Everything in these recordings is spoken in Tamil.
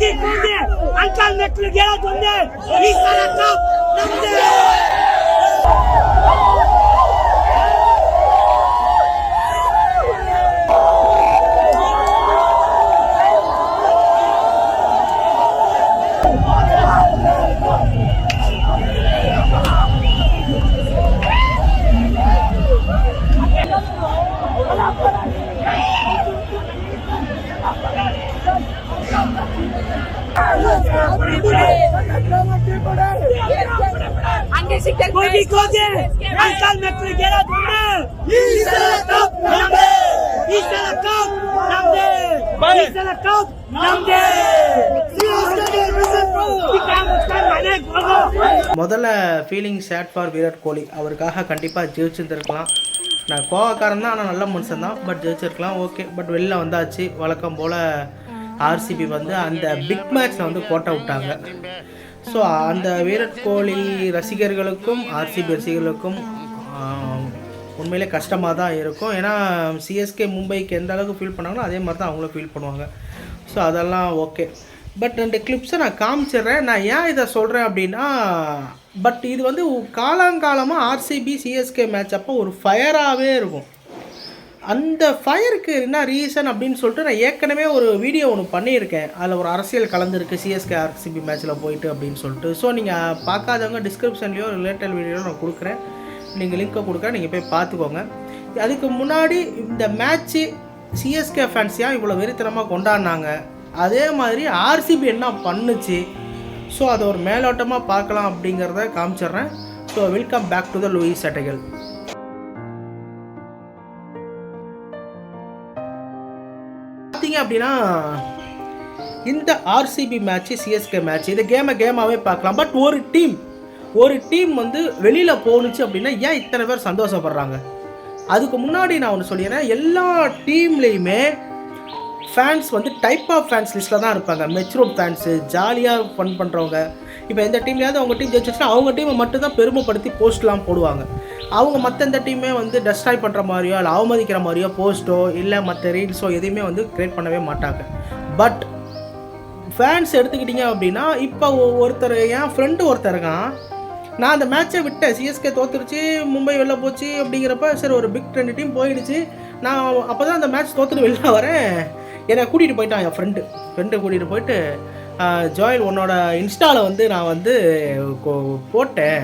ಕೊಂದಿ ಕೊಂದಿ ಅಂಕಲ್ ಮಕ್ಕಳಿಗೆ ಹೇಳೋದೊಂದೇ ಈ ಸಲ ಕಪ್ ನಮ್ದೇ Hey! முதல்ல feeling sad for Virat Kohli. அவருக்காக கண்டிப்பாக ஜெயிச்சிருந்துருக்கலாம். நான் கோவக்காரன் தான் ஆனால் நல்ல மனுஷன் தான். பட் ஜெயிச்சிருக்கலாம் ஓகே பட் வெளில வந்தாச்சு. வழக்கம் போல் ஆர்சிபி வந்து அந்த பிக் மேட்ச்சில் வந்து கோட்டை விட்டாங்க. ஸோ அந்த விராட் கோலி ரசிகர்களுக்கும் ஆர்சிபி ரசிகர்களுக்கும் உண்மையிலே கஷ்டமாக தான் இருக்கும். ஏன்னா சிஎஸ்கே மும்பைக்கு எந்த அளவுக்கு ஃபீல் பண்ணாங்களோ அதே மாதிரி தான் அவங்களும் ஃபீல் பண்ணுவாங்க. ஸோ அதெல்லாம் ஓகே பட் ரெண்டு கிளிப்ஸை நான் காமிச்சிடுறேன். நான் ஏன் இதை சொல்கிறேன் அப்படின்னா பட் இது வந்து காலாங்காலமாக ஆர்சிபி சிஎஸ்கே மேட்ச் அப்போ ஒரு ஃபயராகவே இருக்கும். அந்த ஃபயருக்கு என்ன ரீசன் அப்படின்னு சொல்லிட்டு நான் ஏற்கனவே ஒரு வீடியோ ஒன்று பண்ணியிருக்கேன். அதில் ஒரு அரசியல் கலந்துருக்கு சிஎஸ்கே ஆர்சிபி மேட்ச்சில் போயிட்டு அப்படின்னு சொல்லிட்டு. ஸோ நீங்கள் பார்க்காதவங்க டிஸ்கிரிப்ஷன்லேயோ ரிலேட்டட் வீடியோ நான் கொடுக்குறேன். நீங்கள் லிங்க்கை கொடுக்குறேன் நீங்கள் போய் பார்த்துக்கோங்க. அதுக்கு முன்னாடி இந்த மேட்ச்சு சிஎஸ்கே ஃபேன்ஸ் ஏன் இவ்வளோ வெறித்தனமாக கொண்டாடினாங்க? அதே மாதிரி ஆர்சிபி என்ன பண்ணுச்சு? ஸோ அதை ஒரு மேலோட்டமாக பார்க்கலாம் அப்படிங்கிறத காமிச்சிடுறேன். So welcome back to the Louis சட்டைகள் அப்படின்னா இந்த ஆர்சிபி மேட்ச்சு சிஎஸ்கே மேட்ச் இந்த கேமை கேமாகவே பார்க்கலாம். பட் ஒரு டீம் ஒரு டீம் வந்து வெளியில் போணுச்சு அப்படின்னா ஏன் இத்தனை பேர் சந்தோஷப்படுறாங்க? அதுக்கு முன்னாடி நான் ஒன்று சொல்லிடுறேன். எல்லா டீம்லேயுமே ஃபேன்ஸ் வந்து டைப் ஆஃப் ஃபேன்ஸ் லிஸ்ட்டில் தான் இருப்பாங்க. மெச்சூர் ஃபேன்ஸு ஜாலியாக ஃபன் பண்ணுறவங்க இப்போ எந்த டீம்லேயாவது அவங்க டீம் ஜெயிச்சிச்சுன்னா அவங்க டீமை மட்டும் தான் பெருமைப்படுத்தி போஸ்ட்லாம் போடுவாங்க. அவங்க மற்ற எந்த டீமே வந்து டெஸ்ட்ராய் பண்ணுற மாதிரியோ இல்லை அவமதிக்கிற மாதிரியோ போஸ்ட்டோ இல்லை மற்ற ரீல்ஸோ எதையுமே வந்து க்ரியேட் பண்ணவே மாட்டாங்க. பட் ஃபேன்ஸ் எடுத்துக்கிட்டிங்க அப்படின்னா இப்போ ஒருத்தர் என் ஃப்ரெண்டு ஒருத்தர் இருக்கான். நான் அந்த மேட்ச்சை விட்டேன். சிஎஸ்கே தோத்துருச்சு மும்பை வெளில போச்சு அப்படிங்கிறப்ப சரி ஒரு பிக் ரெண்டு டீம் போயிடுச்சு. நான் அப்போ தான் அந்த மேட்ச் தோத்துட்டு வெளில வரேன். என்னை கூட்டிகிட்டு போயிட்டான் என் ஃப்ரெண்டு ஃப்ரெண்டு கூட்டிகிட்டு போயிட்டு ஜாயின் ஜோயல் உன்னோட இன்ஸ்டாவில் வந்து நான் வந்து போட்டேன்.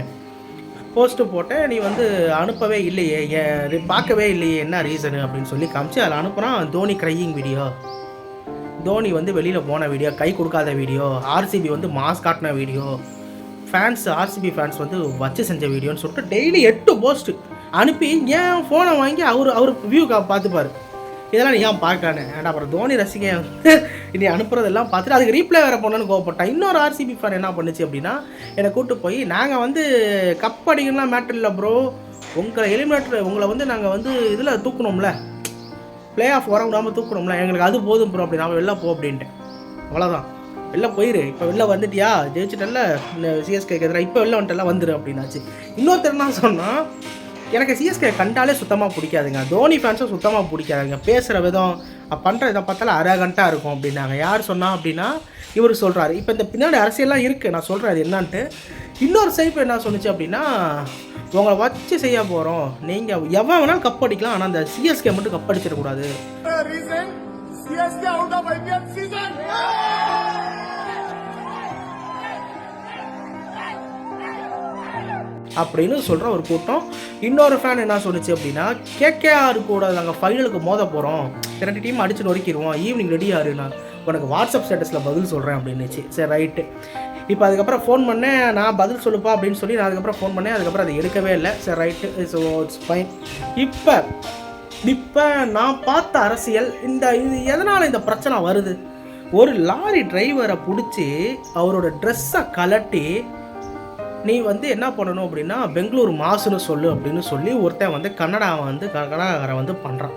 போஸ்ட்டு போட்டேன் நீ வந்து அனுப்பவே இல்லையே. ஏன் பார்க்கவே இல்லையே என்ன ரீசனு அப்படின்னு சொல்லி காமிச்சு அதில் அனுப்புகிறான் தோனி க்ரையிங் வீடியோ தோனி வந்து வெளியில் போன வீடியோ கை கொடுக்காத வீடியோ ஆர்சிபி வந்து மாஸ் காட்டின வீடியோ ஃபேன்ஸ் ஆர்சிபி ஃபேன்ஸ் வந்து வச்சு செஞ்ச வீடியோன்னு சொல்லிட்டு டெய்லி எட்டு போஸ்ட்டு அனுப்பி ஏன் ஃபோனை வாங்கி அவர் அவர் வியூ பார்த்துப்பார். இதெல்லாம் நீ ஏன் பார்க்கானே அண்ட் அப்புறம் தோனி ரசிகன் வந்து நீ அனுப்புறதெல்லாம் பார்த்துட்டு அதுக்கு ரீப்ளை வேறு பண்ணணும்னு கோவப்பட்டான். இன்னொரு ஆர்சிபி ஃபேன் என்ன பண்ணுச்சு அப்படின்னா என்னை கூப்பிட்டு போய் நாங்கள் வந்து கப் அடிக்கலாம் மேட்டர் இல்லை ப்ரோ உங்களை எலிமினேட்டர் உங்களை வந்து நாங்கள் வந்து இதில் தூக்கணும்ல. பிளே ஆஃப் வர விடாமல் தூக்கணும்ல. எங்களுக்கு அது போதும் ப்ரோ அப்படி. நாம வெளில போ அப்படின்ட்டு. அவ்வளோதான் வெளில போயிரு. இப்போ வெளில வந்துட்டியா? ஜெயிச்சிட்டல சிஎஸ்கே எதிராக இப்போ வெளில வந்துட்டெல்லாம் வந்துடு அப்படின்னாச்சு. இன்னொருத்தர் என்ன சொன்னால் எனக்கு சிஎஸ்கே கண்டாலே சுத்தமாக பிடிக்காதுங்க. தோனி ஃபேன்ஸும் சுத்தமாக பிடிக்காதுங்க. பேசுகிற விதம் பண்ணுற இதை பார்த்தாலும் அரகண்ட்டாக இருக்கும் அப்படின்னாங்க. யார் சொன்னா அப்படின்னா இவர் சொல்கிறாரு இப்போ இந்த பின்னாடி அரசியல்லாம் இருக்குது நான் சொல்கிறேன் அது என்னான்ட்டு. இன்னொரு சைப்பு என்ன சொன்னுச்சு அப்படின்னா உங்களை வச்சு செய்ய போகிறோம் நீங்கள் எவன் வேணாலும் கப் அடிக்கலாம். ஆனால் அந்த சிஎஸ்கே மட்டும் கப் அடிச்சிடக்கூடாது. அப்படின்னு சொல்கிற ஒரு கூட்டம். இன்னொரு ஃபேன் என்ன சொன்னுச்சு அப்படின்னா கேகேஆர் கூட நாங்கள் ஃபைனலுக்கு மோத போகிறோம் ரெண்டு டீம் அடிச்சு நொறுக்கிடுவோம். ஈவினிங் ரெடி ஆறு நான் உனக்கு வாட்ஸ்அப் ஸ்டேட்டஸில் பதில் சொல்கிறேன் அப்படின்னுச்சு. சரி ரைட்டு இப்போ அதுக்கப்புறம் ஃபோன் பண்ணேன். நான் பதில் சொல்லுப்பா அப்படின்னு சொல்லி நான் அதுக்கப்புறம் ஃபோன் பண்ணேன். அதுக்கப்புறம் அதை எடுக்கவே இல்லை. சரி ரைட்டு ஸோ இட்ஸ் ஃபைன் இப்போ இப்போ நான் பார்த்த அரசியல் இந்த இது எதனால் இந்த பிரச்சனை வருது? ஒரு லாரி டிரைவரை பிடிச்சி அவரோட ட்ரெஸ்ஸை கலட்டி நீ வந்து என்ன பண்ணணும் அப்படின்னா பெங்களூர் மாசுன்னு சொல்லு அப்படின்னு சொல்லி ஒருத்தன் வந்து கன்னடாவை வந்து க- வந்து பண்ணுறான்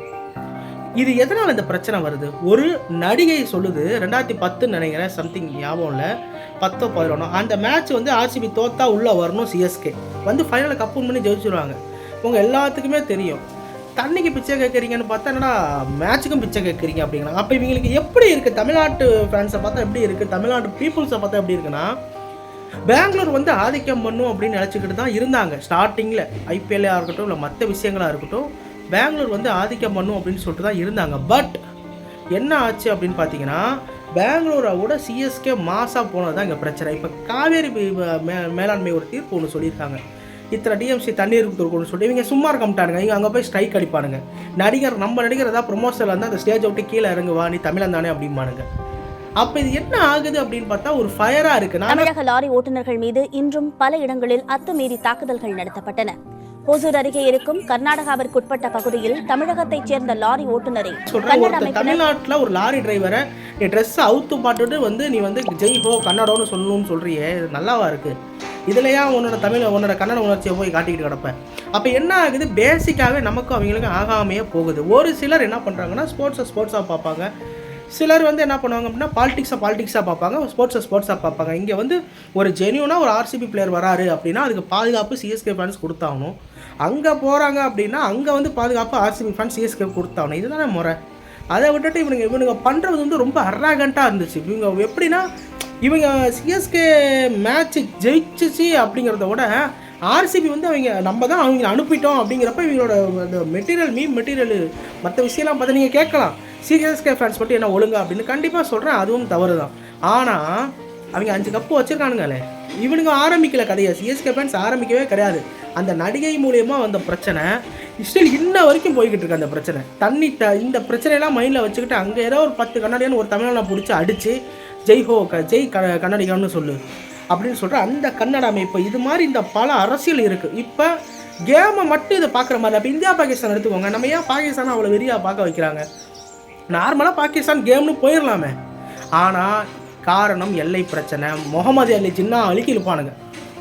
இது எதனால் இந்த பிரச்சனை வருது? ஒரு நடிகை சொல்லுது ரெண்டாயிரத்தி பத்துன்னு நினைக்கிறேன் சம்திங் ஞாபகம் இல்லை. பத்தோ பதினொன்னோ அந்த மேட்ச் வந்து ஆர்சிபி தோத்தா உள்ளே வரணும் சிஎஸ்கே வந்து ஃபைனலில் கப்பூன் பண்ணி ஜெயிச்சிருவாங்க. உங்கள் எல்லாத்துக்குமே தெரியும். தண்ணிக்கு பிச்சை கேட்குறீங்கன்னு பார்த்தா என்னடா மேட்ச்சுக்கும் பிச்சை கேட்குறீங்க அப்படிங்கிறாங்க. அப்போ இவங்களுக்கு எப்படி இருக்குது தமிழ்நாட்டு ஃபேன்ஸை பார்த்தா எப்படி இருக்குது தமிழ்நாட்டு பீப்புள்ஸை பார்த்தா எப்படி இருக்குன்னா பெங்களூர் வந்து ஆதிக்கம் பண்ணும் அப்படின்னு நினச்சிக்கிட்டு தான் இருந்தாங்க. ஸ்டார்டிங்கில் ஐபிஎல்லாக இருக்கட்டும் இல்லை மற்ற விஷயங்களாக இருக்கட்டும் பெங்களூர் வந்து ஆதிக்கம் பண்ணும் அப்படின்னு சொல்லிட்டு தான் இருந்தாங்க. பட் என்ன ஆச்சு அப்படின்னு பார்த்தீங்கன்னா பெங்களூரை விட சிஎஸ்கே மாசாக போனது தான் இங்கே பிரச்சனை. இப்போ காவேரி மே- மேலாண்மை ஒரு தீர்ப்பு ஒன்று சொல்லியிருக்காங்க. இத்தனை டிஎம்சி தண்ணீர் கொடுக்கணும்னு சொல்லி இவங்க சும்மா இருக்க மாட்டானுங்க. இவங்க அங்கே போய் ஸ்ட்ரைக் அடிப்பானுங்க. நடிகர் நம்ம நடிகர் ஏதாவது ப்ரொமோஷனில் இருந்தால் அந்த ஸ்டேஜ் விட்டு கீழே இறங்குவா. நீ தமிழன் தானே அப்படிம்பானுங்க. அப்போ இது என்ன ஆகுது அப்படின்னு பார்த்தா ஒரு ஃபயராக இருக்குது நான் தமிழக லாரி ஓட்டுநர்கள் மீது இன்றும் பல இடங்களில் அத்துமீறி தாக்குதல்கள் நடத்தப்பட்டன. ஓசூர் அருகே இருக்கும் கர்நாடகாவிற்குட்பட்ட பகுதியில் தமிழகத்தைச் சேர்ந்த லாரி ஓட்டுநரை தமிழ்நாட்டில் ஒரு லாரி டிரைவரை நீ ட்ரெஸ்ஸை அவுத்து பாட்டுட்டு வந்து நீ வந்து ஜெய் ஹோ கன்னடம்னு சொல்லணும்னு சொல்கிறியே இது நல்லாவா இருக்கு? இதுலையா உன்னோட தமிழ் உன்னோட கன்னட உணர்ச்சியை போய் காட்டிக்கிட்டு கிடப்பேன் அப்போ என்ன ஆகுது? பேசிக்காகவே நமக்கும் அவங்களுக்கும் ஆகாமையே போகுது. ஒரு சிலர் என்ன பண்ணுறாங்கன்னா ஸ்போர்ட்ஸை ஸ்போர்ட்ஸாக பார்ப்பாங்க. சிலர் வந்து என்ன பண்ணுவாங்க அப்படின்னா பாலிடிக்ஸை பாலிடிக்ஸாக பார்ப்பாங்க ஸ்போர்ட்ஸை ஸ்போர்ட்ஸாக பார்ப்பாங்க. இங்கே வந்து ஒரு ஜென்யூனாக ஒரு ஆர்சிபி பிளேயர் வராரு அப்படின்னா அதுக்கு பாதுகாப்பு சிஎஸ்கே ஃபேன்ஸ் கொடுத்தாகணும். அங்கே போகிறாங்க அப்படின்னா அங்கே வந்து பாதுகாப்பு ஆர்சிபி ஃபேன்ஸ் சிஎஸ்கே கொடுத்தாகணும். இதுதானே முறை. அதை விட்டுட்டு இவனுங்க இவனுங்க பண்ணுறது வந்து ரொம்ப அராகண்ட்டாக இருந்துச்சு. இவங்க எப்படின்னா இவங்க சிஎஸ்கே மேட்ச்சு ஜெயிச்சிச்சு அப்படிங்கிறத விட ஆர்சிபி வந்து அவங்க நம்ம தான் அவங்க அனுப்பிட்டோம் அப்படிங்கிறப்ப இவங்களோட அந்த மெட்டீரியல் மீன் மெட்டீரியல் மற்ற விஷயம்லாம் பார்த்து நீங்கள் கேட்கலாம். சிஎஸ்கே ஃபேன்ஸ் மட்டும் என்ன ஒழுங்கா அப்படின்னு கண்டிப்பாக சொல்கிறேன் அதுவும் தவறு தான் ஆனால் அவங்க அஞ்சு கப்பு வச்சுருக்கானுங்களே. இவனுங்க ஆரம்பிக்கல கதையை. சிஎஸ்கே ஃபேன்ஸ் ஆரம்பிக்கவே கிடையாது. அந்த நடிகை மூலியமாக வந்த பிரச்சனை ஸ்டில் இன்ன வரைக்கும் போய்கிட்டு இருக்கு அந்த பிரச்சனை. தண்ணி த இந்த பிரச்சனையெல்லாம் மைண்டில் வச்சுக்கிட்டு அங்கே ஏதோ ஒரு பத்து கண்ணாடியான்னு ஒரு தமிழனை பிடிச்சி அடித்து ஜெய் ஹோ க ஜெய் க கண்ணாடிகான்னு சொல்லு அப்படின்னு சொல்கிற அந்த கன்னட அமைப்பு. இது மாதிரி இந்த பல அரசியல் இருக்குது இப்போ கேமை மட்டும் இதை பார்க்குற மாதிரி அப்போ இந்தியா பாகிஸ்தான் எடுத்துக்கோங்க. நம்ம ஏன் பாகிஸ்தானை அவ்வளோ வெறியாக பார்க்க வைக்கிறாங்க? நார்மலாக பாகிஸ்தான் கேம்னு போயிடலாமே ஆனால் காரணம் எல்லை பிரச்சனை. முகமது அலி ஜின்னா அழுக்கி இழுப்பானுங்க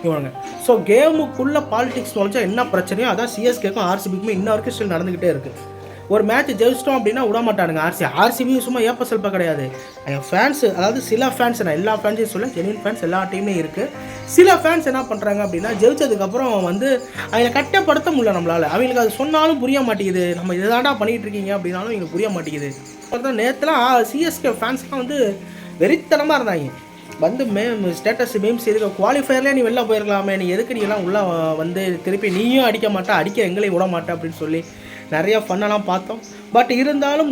இவனுங்க. ஸோ கேமுக்குள்ளே பாலிடிக்ஸ் நுழைஞ்சா என்ன பிரச்சனையோ அதான் சிஎஸ்கேக்கும் ஆர்சிபிக்குமே இன்ன வரைக்கும் ஸ்டில் நடந்துக்கிட்டே இருக்குது ஒரு மேட்ச் ஜெயிச்சிட்டோம் அப்படின்னா விட மாட்டானுங்க ஆர்சி ஆர்சிபியும் சும்மா ஏப்ப செல்பா கிடையாது. என் ஃபேன்ஸ் அதாவது சில ஃபேன்ஸ் நான் எல்லா ஃபேன்ஸையும் சொல்ல ஜெனியன் ஃபேன்ஸ் எல்லா டீமே இருக்குது சில ஃபேன்ஸ் என்ன பண்ணுறாங்க அப்படின்னா ஜெயிச்சதுக்கப்புறம் வந்து அவங்களை கட்டப்படுத்த முடியல நம்மளால். அவங்களுக்கு அது சொன்னாலும் புரிய மாட்டேங்குது. நம்ம இதுதான்டா பண்ணிகிட்டு இருக்கீங்க அப்படின்னாலும் எங்களுக்கு புரிய மாட்டேங்குது. அப்புறம் நேற்றுலாம் சிஎஸ்கே ஃபேன்ஸ்லாம் வந்து வெறித்தனமாக இருந்தாங்க. வந்து மேம் ஸ்டேட்டஸ் மேம்ஸ் இதுக்கு குவாலிஃபயர்லேயே நீ வெளில போயிருக்கலாமே நீ எதுக்கு நீ எல்லாம் உள்ளே வந்து திருப்பி நீயும் அடிக்க மாட்டா அடிக்க எங்களையும் விட மாட்டேன் அப்படின்னு சொல்லி நிறைய ஃபன்னெல்லாம் பார்த்தோம். பட் இருந்தாலும்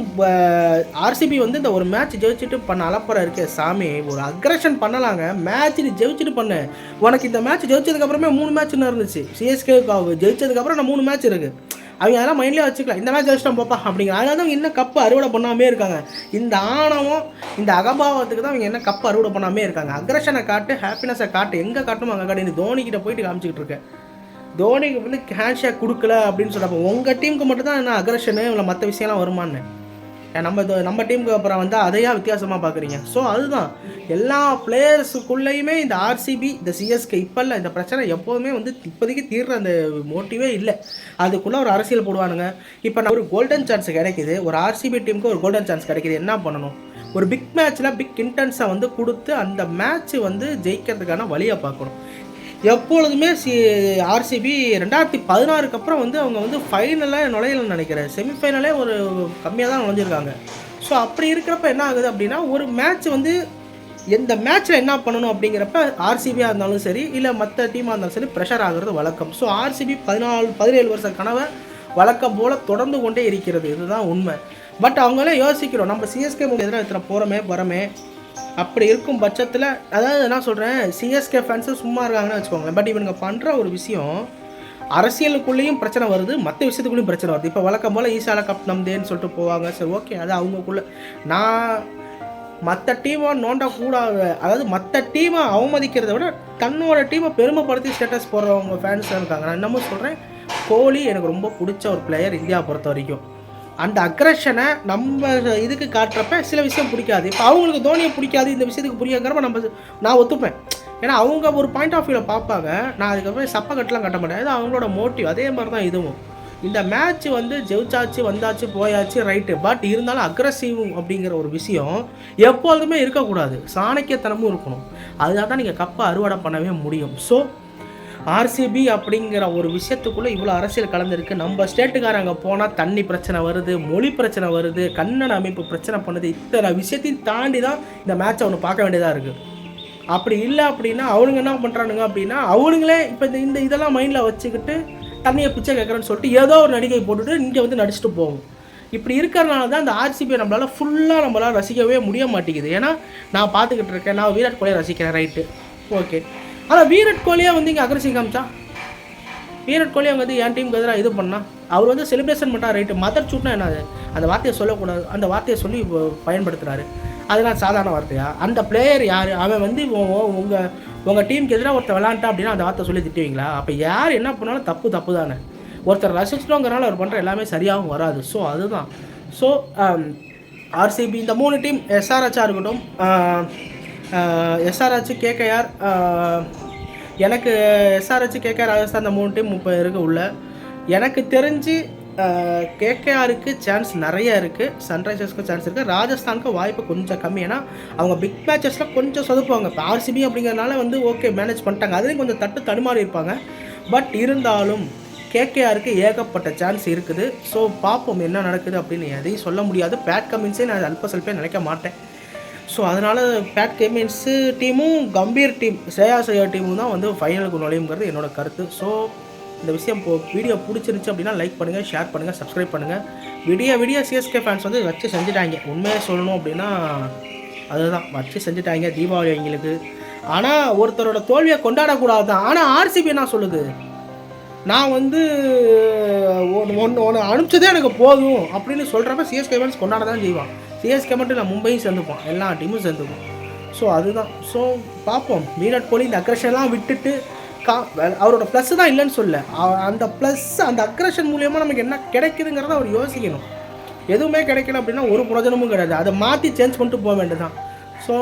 ஆர்சிபி வந்து இந்த ஒரு மேட்ச் ஜெயிச்சுட்டு பண்ண அலப்பறம் இருக்கே சாமி ஒரு அக்ரஷன் பண்ணலாங்க. மேட்ச் நீ ஜெயிச்சுட்டு பண்ணு. உனக்கு இந்த மேட்ச் ஜெயிச்சதுக்கப்புறமே மூணு மேட்ச் இருந்துச்சு. சிஎஸ்கே ஜெயிச்சதுக்கப்புறம் நான் மூணு மேட்ச் இருக்குது அவங்க அதெல்லாம் மைண்ட்லேயே வச்சுக்கலாம். இந்த மேட்ச் ஜெயிச்சிட்டோம் போப்பா அப்படிங்கிற. அதனால தான் இன்னும் கப்பு அறுவடை பண்ணாமே இருக்காங்க. இந்த ஆணவம் இந்த அகபாவத்துக்கு தான் அவங்க என்ன கப்பு அறுவடை பண்ணாமே இருக்காங்க. அக்ரஷனை காட்டு ஹாப்பினஸை காட்டு எங்கே காட்டணும் அங்கே காட்டு நீ தோனிக்கிட்ட போயிட்டு காமிச்சிக்கிட்டு இருக்கேன். தோனிக்கு வந்து ஹேண்ட் ஷேக் கொடுக்கல அப்படின்னு சொல்கிறப்ப உங்கள் டீமுக்கு மட்டும் தான் என்ன அக்ரஷனு இல்லை மற்ற விஷயம்லாம் வருமான்னு? நம்ம நம்ம டீமுக்கு அப்புறம் வந்து அதையா வித்தியாசமாக பார்க்குறீங்க. ஸோ அதுதான். எல்லா பிளேயர்ஸுக்குள்ளேயுமே இந்த ஆர்சிபி இந்த சிஎஸ்கே இப்போ இல்லை இந்த பிரச்சனை எப்போதுமே வந்து இப்போதைக்கு தீர்ற அந்த மோட்டிவே இல்லை. அதுக்குள்ளே ஒரு அரசியல் போடுவானுங்க. இப்போ நான் ஒரு கோல்டன் சான்ஸ் கிடைக்குது. ஒரு ஆர்சிபி டீமுக்கு ஒரு கோல்டன் சான்ஸ் கிடைக்குது. என்ன பண்ணணும்? ஒரு பிக் மேட்ச்சில் பிக் இன்டென்ஸை வந்து கொடுத்து அந்த மேட்ச் வந்து ஜெயிக்கிறதுக்கான வழியை பார்க்கணும். எப்பொழுதுமே சி ஆர்சிபி ரெண்டாயிரத்தி பதினாறுக்கு அப்புறம் வந்து அவங்க வந்து ஃபைனலாக நுழையலன்னு நினைக்கிறேன். செமிஃபைனலே ஒரு கம்மியாக தான் நுழைஞ்சிருக்காங்க. ஸோ அப்படி இருக்கிறப்ப என்ன ஆகுது அப்படின்னா ஒரு மேட்ச் வந்து எந்த மேட்ச்சில் என்ன பண்ணணும் அப்படிங்கிறப்ப ஆர்சிபியாக இருந்தாலும் சரி இல்லை மற்ற டீமாக இருந்தாலும் சரி ப்ரெஷர் ஆகிறது வழக்கம். ஸோ ஆர்சிபி பதினாலு பதினேழு வருஷ கனவை வழக்கம் போல் தொடர்ந்து கொண்டே இருக்கிறது. இதுதான் உண்மை. பட் அவங்களே யோசிக்கிறோம் நம்ம சிஎஸ்கே எதிராக இத்தனை போகிறோமே வரமே? அப்படி இருக்கும் பட்சத்தில் அதாவது நான் சொல்கிறேன் சிஎஸ்கே ஃபேன்ஸும் சும்மா இருக்காங்கன்னு வச்சுக்கோங்களேன். பட் இவனுங்க பண்ணுற ஒரு விஷயம் அரசியலுக்குள்ளேயும் பிரச்சனை வருது மற்ற விஷயத்துக்குள்ளேயும் பிரச்சனை வருது. இப்போ வழக்கம் போல் ஈசால கப் நம்தேன்னு சொல்லிட்டு போவாங்க. சரி ஓகே அது அவங்கக்குள்ளே நான் மற்ற டீமை நோண்டக்கூடாது அதாவது மற்ற டீமை அவமதிக்கிறத விட தன்னோட டீமை பெருமைப்படுத்தி ஸ்டேட்டஸ் போடுறவங்க ஃபேன்ஸ் இருக்காங்க. நான் இன்னமும் சொல்கிறேன் கோலி எனக்கு ரொம்ப பிடிச்ச ஒரு பிளேயர் இந்தியா பொறுத்த வரைக்கும். அந்த அக்ரஷனை நம்ம இதுக்கு காட்டுறப்ப சில விஷயம் பிடிக்காது. இப்போ அவங்களுக்கு தோனியை பிடிக்காது இந்த விஷயத்துக்கு பிடிக்காங்கிறப்ப நம்ம நான் ஒத்துப்பேன். ஏன்னா அவங்க ஒரு பாயிண்ட் ஆஃப் வியூவில் பார்ப்பாங்க. நான் அதுக்கப்புறம் சப்ப கட்டலாம் கட்ட மாட்டேன். அது அவங்களோட மோட்டிவ் அதே மாதிரி தான் இதுவும். இந்த மேட்ச் வந்து ஜெயிச்சாச்சு வந்தாச்சு போயாச்சு ரைட்டு பட் இருந்தாலும் அக்ரஸிவ் அப்படிங்கிற ஒரு விஷயம் எப்பொழுதுமே இருக்கக்கூடாது. சாணக்கியத்தனமும் இருக்கணும். அதுதான் தான் நீங்கள் கப்பை அறுவடை பண்ணவே முடியும். ஸோ ஆர்சிபி அப்படிங்கிற ஒரு விஷயத்துக்குள்ளே இவ்வளோ அரசியல் கலந்துருக்கு. நம்ம ஸ்டேட்டுக்காரங்க அங்கே போனால் தண்ணி பிரச்சனை வருது மொழி பிரச்சனை வருது கண்ணன் அமைப்பு பிரச்சனை பண்ணுது. இத்தனை விஷயத்தையும் தாண்டி தான் இந்த மேட்சை ஒன்று பார்க்க வேண்டியதாக இருக்குது அப்படி இல்லை அப்படின்னா அவனுங்க என்ன பண்ணுறானுங்க அப்படின்னா அவனுங்களே இப்போ இந்த இந்த இதெல்லாம் மைண்டில் வச்சுக்கிட்டு தண்ணியை பிச்சை கேட்குறேன்னு சொல்லிட்டு ஏதோ ஒரு நடிகை போட்டுட்டு இங்கே வந்து நடிச்சுட்டு போகும். இப்படி இருக்கிறனால தான் அந்த ஆர்சிபியை நம்மளால் ஃபுல்லாக நம்மளால் ரசிக்கவே முடிய மாட்டேங்குது. ஏன்னா நான் பார்த்துக்கிட்டு இருக்கேன். நான் விராட் கோலியை ரசிக்கிறேன் ரைட்டு ஓகே ஆனால் விராட் கோலியே வந்து இங்கே அக்ரஸிவ் காமிச்சா? விராட் கோலி அவங்க வந்து என் டீமுக்கு எதிராக இது பண்ணா? அவர் வந்து செலிப்ரேஷன் பண்ணா ரைட்டு மதர் சூட்னா என்னது அந்த வார்த்தையை சொல்லக்கூடாது. அந்த வார்த்தையை சொல்லி பயன்படுத்துகிறாரு அதெல்லாம் சாதாரண வார்த்தையா? அந்த பிளேயர் யார்? அவன் வந்து உங்கள் உங்கள் டீமுக்கு எதிராக ஒருத்தர் விளாண்டா அப்படின்னா அந்த வார்த்தை சொல்லி திட்டுவீங்களா? அப்போ யார் என்ன பண்ணாலும் தப்பு தப்பு தானே. ஒருத்தர் ரசிச்சிட்டோங்கிறனால அவர் பண்ணுற எல்லாமே சரியாகவும் வராது. ஸோ அதுதான். ஸோ ஆர்சிபி um, இந்த மூணு டீம் எஸ்ஆர்ஹெச்சாக இருக்கட்டும் எஸ்ஆர்ஹெச் கேகேஆர் எனக்கு எஸ்ஆர்ஹெச் கேகேஆர் ராஜஸ்தான் அந்த மூணு டீம் முப்பது இருக்கு உள்ள. எனக்கு தெரிஞ்சு கேகேஆருக்கு சான்ஸ் நிறைய இருக்குது சன்ரைசர்ஸ்க்கு சான்ஸ் இருக்குது ராஜஸ்தானுக்கு வாய்ப்பு கொஞ்சம் கம்மி. ஏன்னா அவங்க பிக் மேட்சஸில் கொஞ்சம் சொதுப்புவாங்க. இப்போ ஆர்சிபி அப்படிங்கிறனால வந்து ஓகே மேனேஜ் பண்ணிட்டாங்க. அதுலேயும் கொஞ்சம் தட்டு தடுமாறி இருப்பாங்க. பட் இருந்தாலும் கேகேஆருக்கு ஏகப்பட்ட சான்ஸ் இருக்குது. ஸோ பார்ப்போம் என்ன நடக்குது அப்படின்னு எதையும் சொல்ல முடியாது. பேட் கமின்ஸே நான் அல்ப சல்பே நினைக்க மாட்டேன். ஸோ அதனால் பேட் கேமின்ஸு டீமும் கம்பீர் டீம் ஸ்ரேயா ஐயர் டீமும் தான் வந்து ஃபைனலுக்கு நுழையுங்கிறது என்னோட கருத்து. ஸோ இந்த விஷயம் இப்போ வீடியோ பிடிச்சிருந்துச்சு அப்படின்னா லைக் பண்ணுங்கள் ஷேர் பண்ணுங்கள் சப்ஸ்கிரைப் பண்ணுங்கள் விடிய விடிய சிஎஸ்கே ஃபேன்ஸ் வந்து வச்சு செஞ்சுட்டாங்க. உண்மையாக சொல்லணும் அப்படின்னா அதுதான். வச்சு செஞ்சுட்டாங்க தீபாவளி எங்களுக்கு ஆனால் ஒருத்தரோட தோல்வியை கொண்டாடக்கூடாது தான் ஆனால் ஆர்சிபி என்ன சொல்லுது? நான் வந்து ஒன்று ஒன்று ஒன்று அனுப்பிச்சதே எனக்கு போதும் அப்படின்னு சொல்கிறப்ப சிஎஸ்கே ஃபேன்ஸ் கொண்டாட தான் செய்வான் சிஎஸ்கே மட்டும் நான் மும்பையும் சேர்ந்துப்போம் எல்லா டீமும் சேர்ந்துப்போம் ஸோ அதுதான். ஸோ பார்ப்போம். விராட் கோலி இந்த அக்ரஷன்லாம் விட்டுட்டு கா அவரோட ப்ளஸ் தான் இல்லைன்னு சொல்ல அந்த ப்ளஸ் அந்த அக்ரஷன் மூலியமாக நமக்கு என்ன கிடைக்குதுங்கிறத அவர் யோசிக்கணும். எதுவுமே கிடைக்கல அப்படின்னா ஒரு பிரயோஜனமும் கிடையாது. அதை மாற்றி சேஞ்ச் பண்ணிட்டு போக வேண்டியதான் ஸோ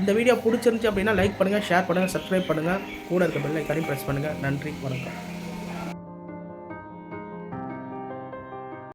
இந்த வீடியோ பிடிச்சிருந்துச்சி அப்படின்னா லைக் பண்ணுங்கள் ஷேர் பண்ணுங்கள் சப்ஸ்கிரைப் பண்ணுங்கள் கூட இருக்க பெல் ஐக்கானையும் ப்ரெஸ் பண்ணுங்கள் நன்றி வணக்கம்.